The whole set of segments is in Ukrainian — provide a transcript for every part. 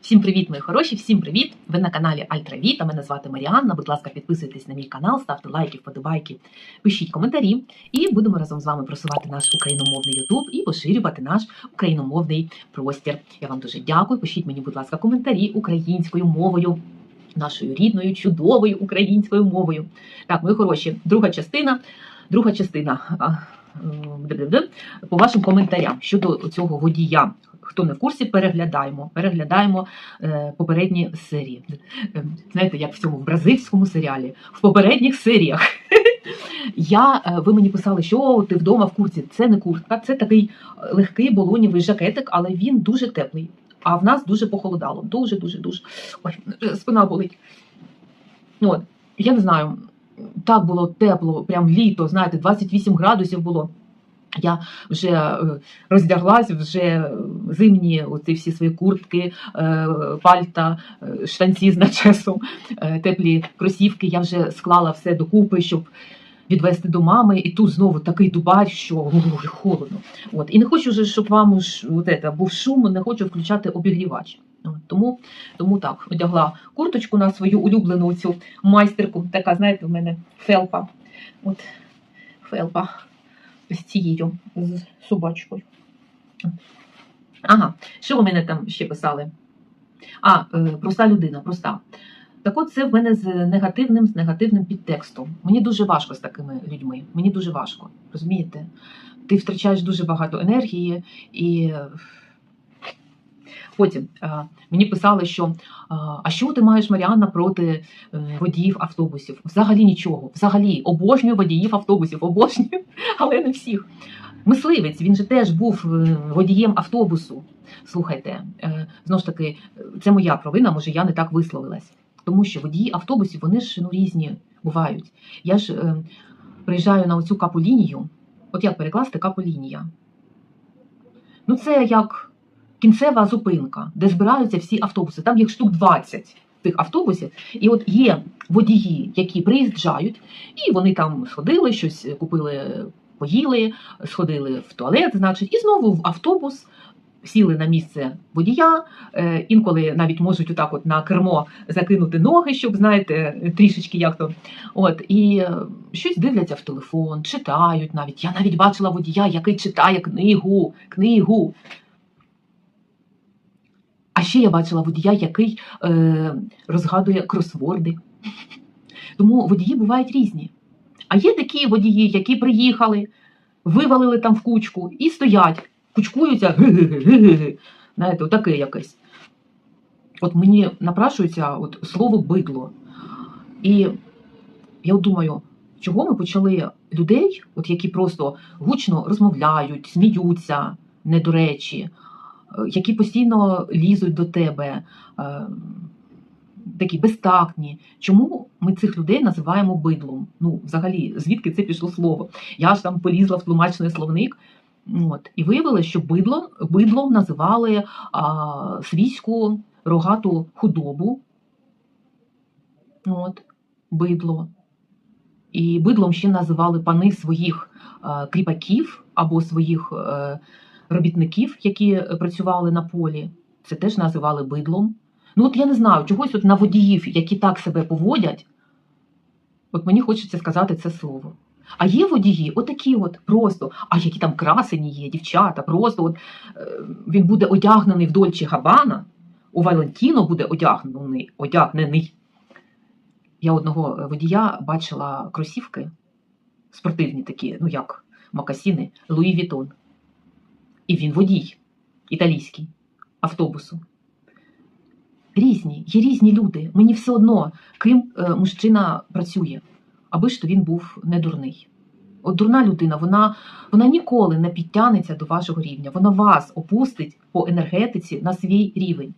Всім привіт, мої хороші! Всім привіт! Ви на каналі Альтравіта. Мене звати Маріанна. Будь ласка, підписуйтесь на мій канал, ставте лайки, вподобайки, пишіть коментарі, і будемо разом з вами просувати наш україномовний Ютуб і поширювати наш україномовний простір. Я вам дуже дякую. Пишіть мені, будь ласка, коментарі українською мовою, нашою рідною, чудовою українською мовою. Так, мої хороші, друга частина. Друга частина. По вашим коментарям щодо цього водія. Хто не в курсі, переглядаємо. Переглядаємо е, попередні серії. Е, Знаєте, як в цьому в бразильському серіалі, в попередніх серіях. Я, е, ви мені писали, що «О, ти вдома в курці. Це не куртка, це такий е, легкий болонівий жакетик, але він дуже теплий. А в нас дуже похолодало. Дуже, дуже. Ой, спина болить. От, я не знаю, так було тепло, прям літо, знаєте, 28 градусів було. Я вже е, роздяглась, вже зимні оці всі свої куртки, е, пальта, е, штанці з начесом, е, теплі кросівки. Я вже склала все докупи, щоб відвести до мами. І тут знову такий дубар, що холодно. От. І не хочу вже, щоб вам ж, от это, був шум, не хочу включати обігрівач. Тому, тому так, одягла курточку на свою улюблену цю майстерку. Така, знаєте, в мене фелпа. От, фелпа з цією з собачкою. Ага, що ви мене там ще писали? А, е, проста людина, проста. Так от це в мене з негативним, з негативним підтекстом. Мені дуже важко з такими людьми. Мені дуже важко. Розумієте? Ти втрачаєш дуже багато енергії і. Потім е, мені писали, що е, а що ти маєш Маріанна проти е, водіїв автобусів? Взагалі нічого. Взагалі обожнюю водіїв автобусів, обожнюю, але не всіх. Мисливець, він же теж був водієм автобусу. Слухайте, знову ж таки, це моя провина, може я не так висловилась. Тому що водії автобусів вони ж ну, різні бувають. Я ж е, приїжджаю на оцю капулінію. От як перекласти капулінія? Ну, це як кінцева зупинка, де збираються всі автобуси. Там їх штук 20 тих автобусів. І от є водії, які приїжджають, і вони там сходили, щось купили, поїли, сходили в туалет, значить, і знову в автобус. Сіли на місце водія, е, інколи навіть можуть отак от на кермо закинути ноги, щоб знаєте, трішечки як то. От і е, щось дивляться в телефон, читають навіть. Я навіть бачила водія, який читає книгу, книгу. А ще я бачила водія, який е, розгадує кросворди. Тому водії бувають різні. А є такі водії, які приїхали, вивалили там в кучку і стоять, кучкуються. Знаєте, отаке якесь. От мені напрашується от слово бидло. І я от думаю, чого ми почали людей, от які просто гучно розмовляють, сміються, не до речі, які постійно лізуть до тебе, е, такі безтактні. Чому ми цих людей називаємо бидлом? Ну, взагалі, звідки це пішло слово? Я ж там полізла в тлумачний словник. От, і виявилося, що бидлом, бидлом називали а, свійську рогату худобу. От, бидло. І бидлом ще називали пани своїх а, кріпаків або своїх е, робітників, які працювали на полі. Це теж називали бидлом. Ну, от я не знаю, чогось от на водіїв, які так себе поводять, от мені хочеться сказати це слово. А є водії, отакі от просто, а які там красені є, дівчата, просто от е, він буде одягнений в Дольче Габана, у Валентіно буде одягнений, одягнений. Я одного водія бачила кросівки, спортивні такі, ну як макасіни, Луї Вітон. І він водій італійський автобусу. Різні, є різні люди. Мені все одно, ким е, мужчина працює, аби ж то він був не дурний. От дурна людина, вона, вона ніколи не підтягнеться до вашого рівня. Вона вас опустить по енергетиці на свій рівень.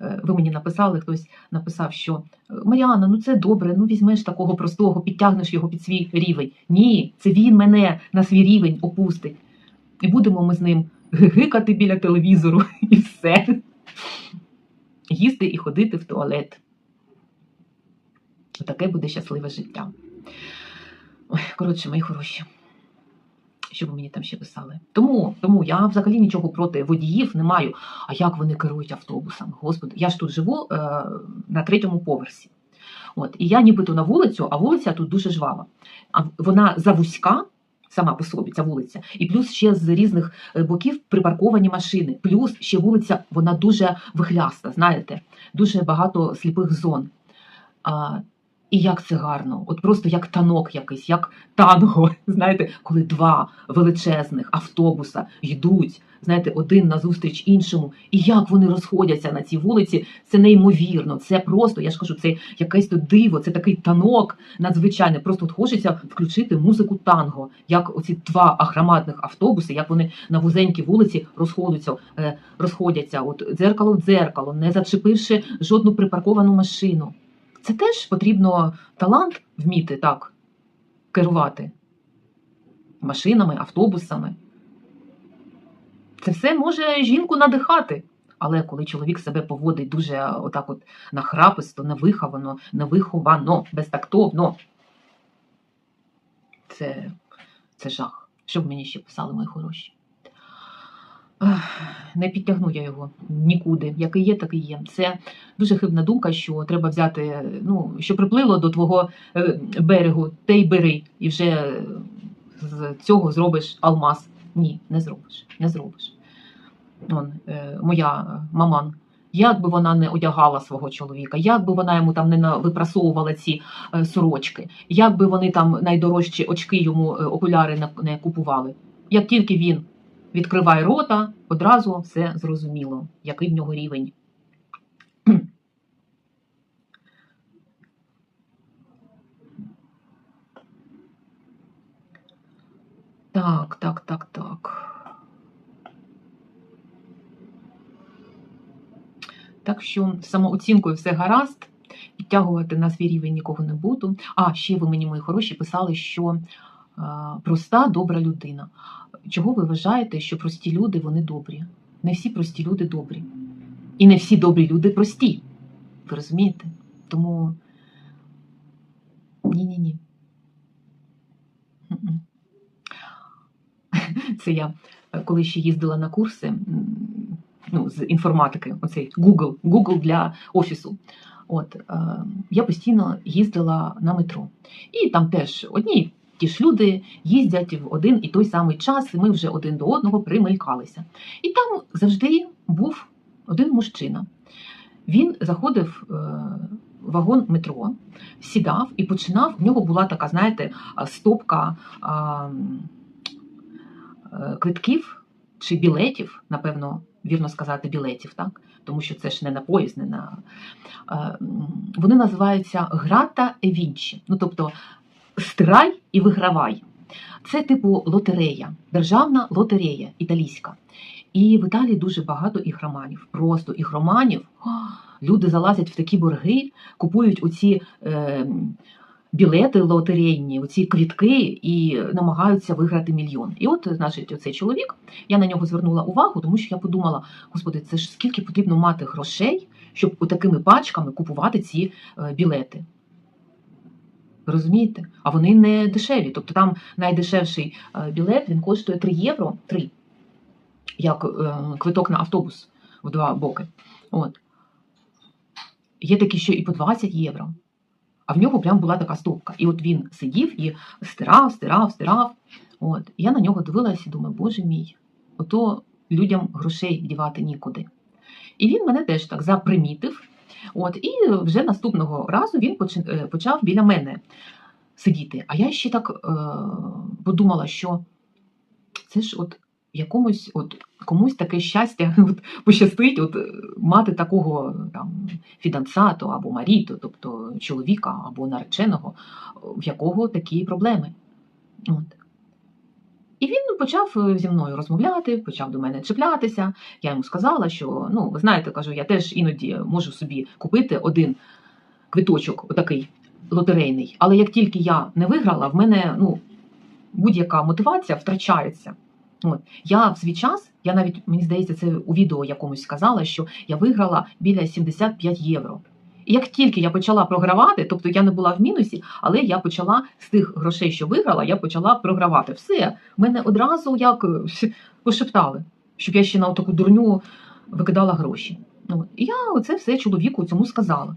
Е, Ви мені написали, хтось написав, що «Е, Маріана, ну це добре, ну візьмеш такого простого, підтягнеш його під свій рівень. Ні, це він мене на свій рівень опустить. І будемо ми з ним гикати біля телевізору і все. Їсти і ходити в туалет. Таке буде щасливе життя. Коротше, мої хороші. Що ви мені там ще писали? Тому, тому я взагалі нічого проти водіїв не маю. А як вони керують автобусами? Господи, я ж тут живу е, на третьому поверсі. От, і я нібито на вулицю, а вулиця тут дуже жвава. А вона завузька, сама по собі, ця вулиця, і плюс ще з різних е, боків припарковані машини. Плюс ще вулиця, вона дуже вихляста, знаєте, дуже багато сліпих зон. І як це гарно, от просто як танок якийсь, як танго. Знаєте, коли два величезних автобуса йдуть, знаєте, один назустріч іншому, і як вони розходяться на цій вулиці, це неймовірно. Це просто, я ж кажу, це якесь то диво, це такий танок надзвичайний. Просто от хочеться включити музику танго, як оці два агромадних автобуси, як вони на вузенькій вулиці розходяться, е, розходяться, от дзеркало в дзеркало, не зачепивши жодну припарковану машину. Це теж потрібно талант вміти так керувати машинами, автобусами. Це все може жінку надихати. Але коли чоловік себе поводить дуже отак от нахраписто, невиховано, невиховано, безтактовно, це, це жах. Що б мені ще писали, мої хороші? Не підтягну я його нікуди. Який є, такий є. Це дуже хибна думка, що треба взяти, ну, що приплило до твого е, берегу, те й бери, і вже з цього зробиш алмаз. Ні, не зробиш. Не зробиш. Он, е, моя маман. Як би вона не одягала свого чоловіка, як би вона йому там не випрасовувала ці е, сорочки, як би вони там найдорожчі очки йому окуляри не купували. Як тільки він відкриває рота, одразу все зрозуміло, який в нього рівень. Так, так, так, так. Так що самооцінкою все гаразд, підтягувати на свій рівень нікого не буду. А, ще ви мені, мої хороші, писали, що проста, добра людина. Чого ви вважаєте, що прості люди вони добрі? Не всі прості люди добрі. І не всі добрі люди прості. Ви розумієте? Тому ні-ні-ні. Це я е, коли ще їздила на курси ну, з інформатики, оцей Google, Google для офісу. От, е, я постійно їздила на метро. І там теж одні ті ж люди їздять в один і той самий час, і ми вже один до одного примелькалися. І там завжди був один мужчина. Він заходив е, в вагон метро, сідав і починав. В нього була така, знаєте, стопка е, квитків чи білетів, напевно, вірно сказати, білетів, так? Тому що це ж не на поїзд, не на. е, Вони називаються грата vinci, ну тобто стирай і вигравай. Це типу лотерея, державна лотерея італійська. І в Італії дуже багато ігроманів. Просто ігроманів. О, Люди залазять в такі борги, купують оці е, білети лотерейні, оці квітки і намагаються виграти мільйон. І от, значить, оцей чоловік, я на нього звернула увагу, тому що я подумала: господи, це ж скільки потрібно мати грошей, щоб отакими пачками купувати ці е, білети. Розумієте? А вони не дешеві. Тобто там найдешевший е, білет він коштує 3 євро, 3, як е, квиток на автобус в два боки. От. Є такі, що і по 20 євро. А в нього прям була така стопка. І от він сидів і стирав, стирав, стирав. От. Я на нього дивилася і думаю, боже мій, ото людям грошей дівати нікуди. І він мене теж так запримітив. От, і вже наступного разу він е, почав біля мене сидіти. А я ще так е, подумала, що це ж от якомусь, от комусь таке щастя от, пощастить, от е, мати такого там фіданцато або маріто, тобто чоловіка або нареченого, в якого такі проблеми. От. І він почав е, зі мною розмовляти, почав до мене чіплятися. Я йому сказала, що ну, ви знаєте, кажу, я теж іноді можу собі купити один квиточок, отакий лотерейний. Але як тільки я не виграла, в мене ну, будь-яка мотивація втрачається. От. Я в свій час, я навіть, мені здається, це у відео якомусь сказала, що я виграла біля 75 євро. Як тільки я почала програвати, тобто я не була в мінусі, але я почала з тих грошей, що виграла, я почала програвати. Все, мене одразу як е, пошептали, щоб я ще на таку дурню викидала гроші. І я оце все чоловіку цьому сказала.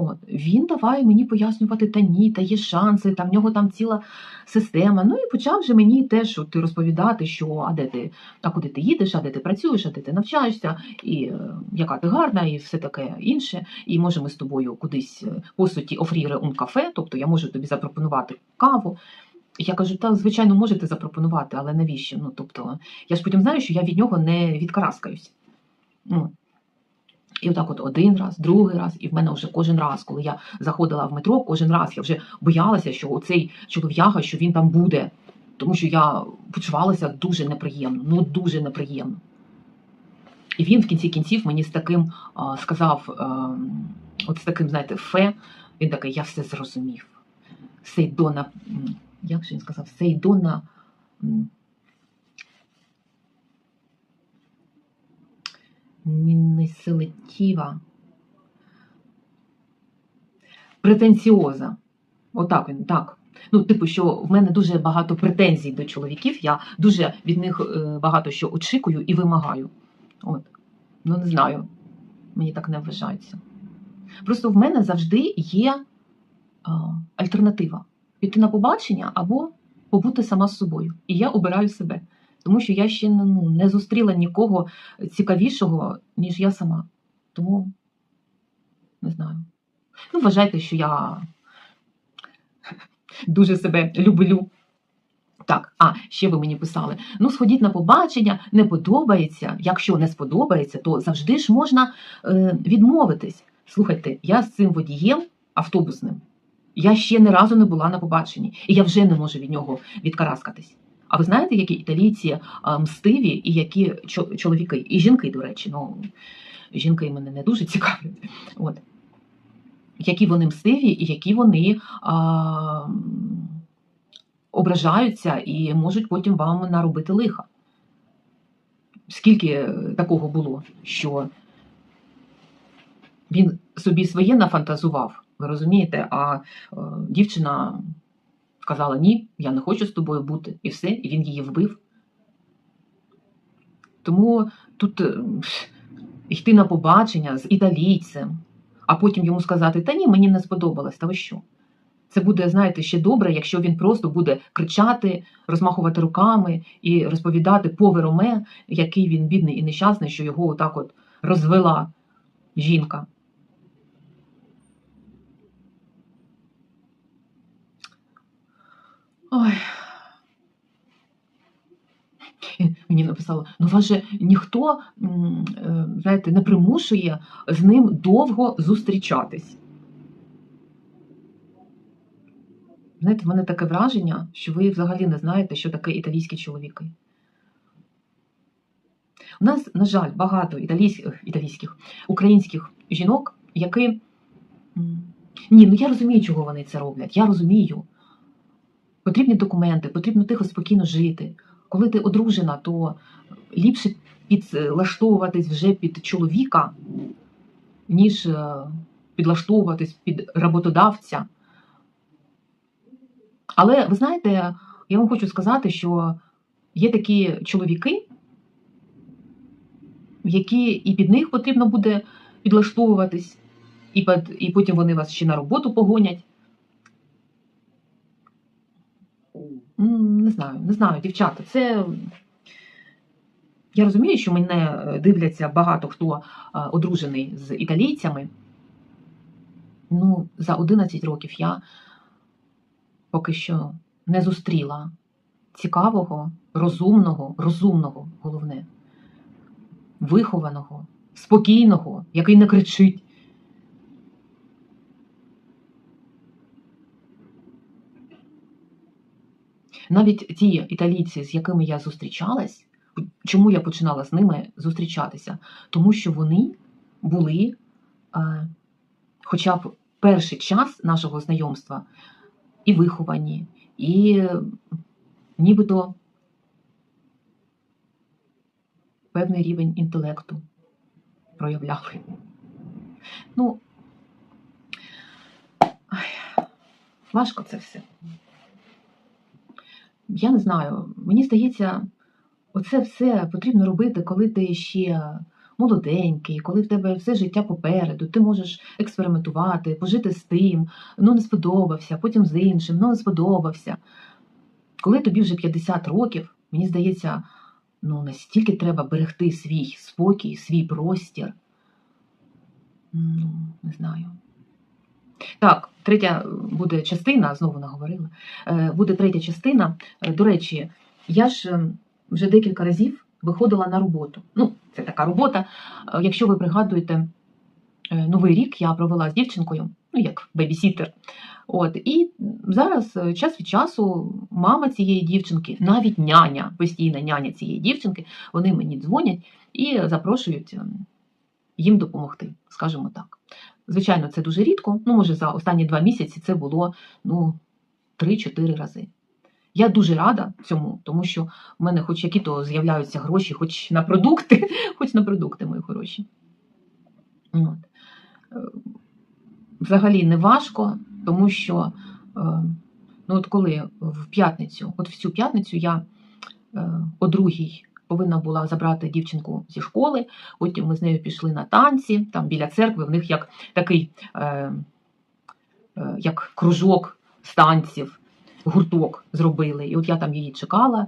От. Він давай мені пояснювати, та ні, та є шанси, та в нього там ціла система. Ну і почав же мені теж от, розповідати, що а де ти, а куди ти їдеш, а де ти працюєш, а де ти навчаєшся, і е, яка ти гарна, і все таке інше. І може ми з тобою кудись е, по суті офріре un кафе, тобто я можу тобі запропонувати каву. Я кажу, та звичайно можете запропонувати, але навіщо? Ну тобто, я ж потім знаю, що я від нього не відкараскаюсь. Ну, і отак от один раз, другий раз, і в мене вже кожен раз, коли я заходила в метро, кожен раз я вже боялася, що оцей чолов'яга, що він там буде. Тому що я почувалася дуже неприємно, ну дуже неприємно. І він в кінці кінців мені з таким а, сказав, а, от з таким, знаєте, фе, він такий, я все зрозумів. Сейдона, як же він сказав, Сейдона. Не селектива. Претенціоза. Отак він, так. Ну, типу, що в мене дуже багато претензій до чоловіків, я дуже від них е, багато що очікую і вимагаю. От. Ну, не знаю, мені так не вважається. Просто в мене завжди є а, альтернатива: піти на побачення або побути сама з собою. І я обираю себе. Тому що я ще ну, не зустріла нікого цікавішого, ніж я сама. Тому не знаю. Ну, вважайте, що я дуже себе люблю. Так, а ще ви мені писали: ну, сходіть на побачення, не подобається. Якщо не сподобається, то завжди ж можна е, відмовитись. Слухайте, я з цим водієм автобусним. Я ще ні разу не була на побаченні, і я вже не можу від нього відкараскатись. А ви знаєте, які італійці мстиві і які чоловіки, і жінки, до речі, ну жінки мене не дуже цікавлять. От. Які вони мстиві, і які вони а, ображаються і можуть потім вам наробити лиха. Скільки такого було, що він собі своє нафантазував, ви розумієте, а е, дівчина сказала ні, я не хочу з тобою бути, і все, і він її вбив. Тому тут е, йти на побачення з італійцем, а потім йому сказати, та ні, мені не сподобалось, та ви що? Це буде, знаєте, ще добре, якщо він просто буде кричати, розмахувати руками і розповідати повероме, який він бідний і нещасний, що його отак от розвела жінка. Ой. Мені написало, ну вас же ніхто е, знаєте, не примушує з ним довго зустрічатись. Знаєте, в мене таке враження, що ви взагалі не знаєте, що таке італійські чоловіки. У нас, на жаль, багато італійських, італійських українських жінок, які. Ні, ну я розумію, чого вони це роблять. Я розумію. Потрібні документи, потрібно тихо, спокійно жити. Коли ти одружена, то ліпше підлаштовуватись вже під чоловіка, ніж е, підлаштовуватись під роботодавця. Але ви знаєте, я вам хочу сказати, що є такі чоловіки, які і під них потрібно буде підлаштовуватись, і, під, і потім вони вас ще на роботу погонять. Не знаю, не знаю, дівчата. Це я розумію, що мене е, дивляться багато хто е, одружений з італійцями. Ну, за 11 років я поки що не зустріла цікавого, розумного, розумного, головне, вихованого, спокійного, який не кричить. Навіть ті італійці, з якими я зустрічалась, чому я починала з ними зустрічатися? Тому що вони були, е, хоча б перший час нашого знайомства, і виховані, і нібито певний рівень інтелекту проявляли. Ну, Важко це все. Я не знаю, мені здається, оце все потрібно робити, коли ти ще молоденький, коли в тебе все життя попереду, ти можеш експериментувати, пожити з тим, ну не сподобався, потім з іншим, ну не сподобався. Коли тобі вже 50 років, мені здається, ну настільки треба берегти свій спокій, свій простір. Ну, не знаю. Так, третя буде частина, знову наговорила. Е, Буде третя частина. Е, До речі, я ж е, вже декілька разів виходила на роботу. Ну, це така робота. Е, Якщо ви пригадуєте, новий рік я провела з дівчинкою, ну як бебісітер. От і зараз час від часу мама цієї дівчинки, навіть няня, постійна няня цієї дівчинки, вони мені дзвонять і запрошують ем, їм допомогти, скажімо так. Звичайно, це дуже рідко. Ну, може, за останні два місяці це було ну, 3-4 рази. Я дуже рада цьому, тому що в мене хоч які-то з'являються гроші, хоч на продукти, хоч на продукти мої хороші. От. Е, Взагалі не важко, тому що е, ну, от коли в п'ятницю, от в цю п'ятницю я е, о другій повинна була забрати дівчинку зі школи, потім ми з нею пішли на танці, там біля церкви, в них як такий е, е, як кружок з танців, гурток зробили. І от я там її чекала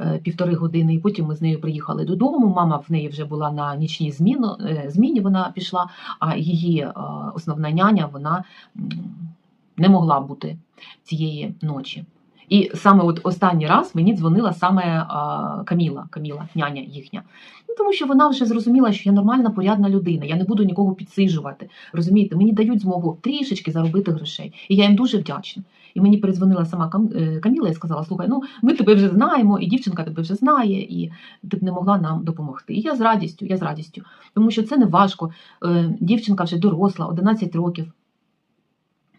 е, півтори години, і потім ми з нею приїхали додому. Мама в неї вже була на нічній зміну, е, зміні, вона пішла, а її е, основна няня вона не могла бути цієї ночі. І саме от останній раз мені дзвонила саме а, Каміла, Каміла, няня їхня. Ну, тому що вона вже зрозуміла, що я нормальна, порядна людина, я не буду нікого підсиджувати. Розумієте, мені дають змогу трішечки заробити грошей. І я їм дуже вдячна. І мені передзвонила сама е, Каміла і сказала: слухай, ну ми тебе вже знаємо, і дівчинка тебе вже знає, і ти б не могла нам допомогти. І я з радістю, я з радістю, тому що це не важко. Е, Дівчинка вже доросла, 11 років.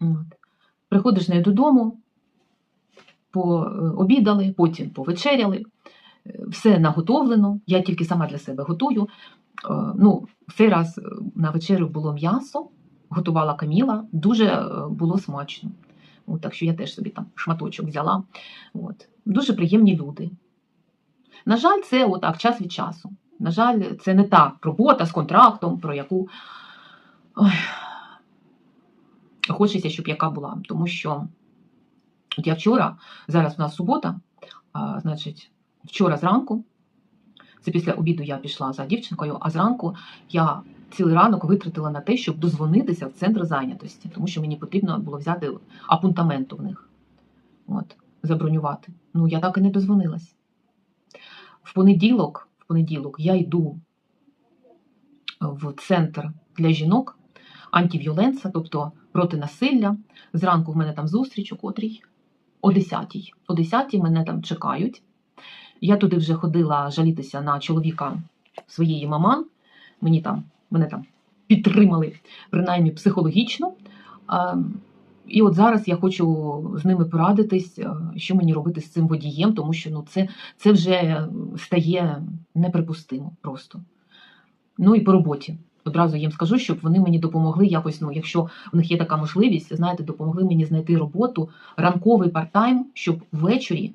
От. Приходиш нею додому, пообідали, потім повечеряли. Все наготовлено, я тільки сама для себе готую. Е, Ну, цей раз е, на вечерю було м'ясо, готувала Каміла, дуже е, було смачно. От, так що я теж собі там шматочок взяла. От. Дуже приємні люди. На жаль, це отак, час від часу. На жаль, це не та робота з контрактом, про яку Ой, хочеться, щоб яка була. Тому що от я вчора, зараз у нас субота, а, значить, вчора зранку, це після обіду я пішла за дівчинкою, а зранку я цілий ранок витратила на те, щоб дозвонитися в центр зайнятості, тому що мені потрібно було взяти апунтаменту в них. От, забронювати. Ну, я так і не дозвонилась. В понеділок, в понеділок я йду в центр для жінок антивіоленса, тобто проти насилля. Зранку в мене там зустріч у котрій о 10-й. О 10-й мене там чекають. Я туди вже ходила жалітися на чоловіка своєї маман. Мені там, мене там підтримали, принаймні психологічно. І от зараз я хочу з ними порадитись, е, що мені робити з цим водієм, тому що ну, це, це вже стає неприпустимо просто. Ну і по роботі. Одразу їм скажу, щоб вони мені допомогли якось, ну, якщо в них є така можливість, знаєте, допомогли мені знайти роботу, ранковий парт-тайм, щоб ввечері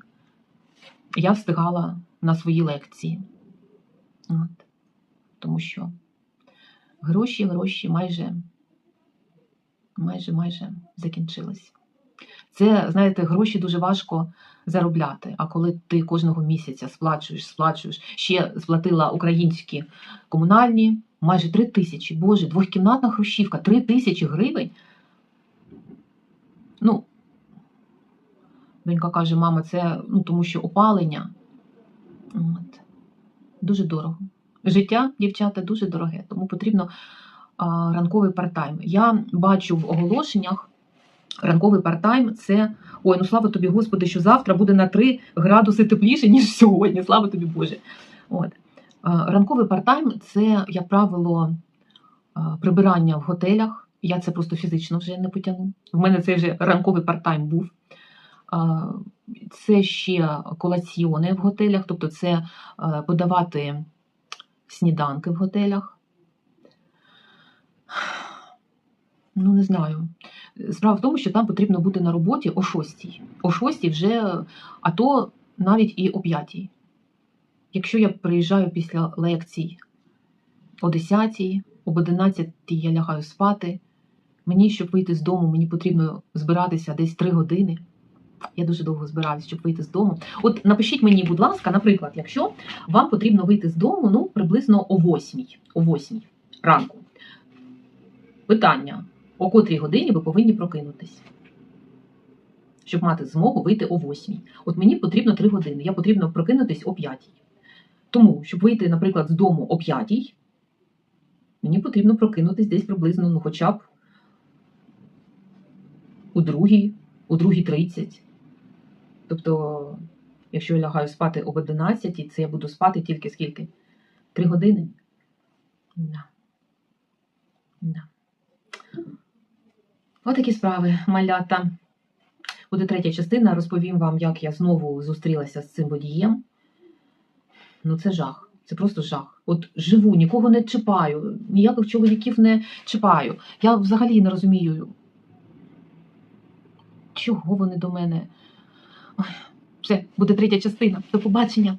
я встигала на свої лекції. От. Тому що гроші, гроші майже, майже, майже закінчились. Це, знаєте, гроші дуже важко заробляти. А коли ти кожного місяця сплачуєш, сплачуєш, ще сплатила українські комунальні, майже три тисячі. Боже, двохкімнатна хрущівка, три тисячі гривень. Ну, донька каже, мама, це ну, тому що опалення. От. Дуже дорого. Життя, дівчата, дуже дороге, тому потрібно а, ранковий парт-тайм. Я бачу в оголошеннях ранковий парт-тайм це. Ой, ну слава тобі, Господи, що завтра буде на 3 градуси тепліше, ніж сьогодні. Слава тобі, Боже. От. А, Ранковий парт-тайм це, як правило, прибирання в готелях. Я це просто фізично вже не потягну. В мене це вже ранковий парт-тайм був. Це ще колаціони в готелях, тобто це подавати сніданки в готелях. Ну, не знаю. Справа в тому, що там потрібно бути на роботі о 6. О 6 вже, а то навіть і о 5. Якщо я приїжджаю після лекцій о 10, об 11 я лягаю спати. Мені, щоб вийти з дому, мені потрібно збиратися десь 3 години. Я дуже довго збираюся, щоб вийти з дому. От напишіть мені, будь ласка, наприклад, якщо вам потрібно вийти з дому ну, приблизно о 8, о 8 ранку. Питання: о котрій годині ви повинні прокинутись, щоб мати змогу вийти о 8. От мені потрібно 3 години, я потрібно прокинутись о 5. Тому, щоб вийти, наприклад, з дому о 5, мені потрібно прокинутись десь приблизно, ну, хоча б у другій, у другій 30. Тобто, якщо я лягаю спати об 11, це я буду спати тільки скільки? Три години? Да. Да. Отакі справи, малята. Буде третя частина. Розповім вам, як я знову зустрілася з цим водієм. Ну, це жах. Це просто жах. От живу, нікого не чіпаю, ніяких чоловіків не чіпаю. Я взагалі не розумію, чого вони до мене. Ой, все, буде третя частина. До побачення.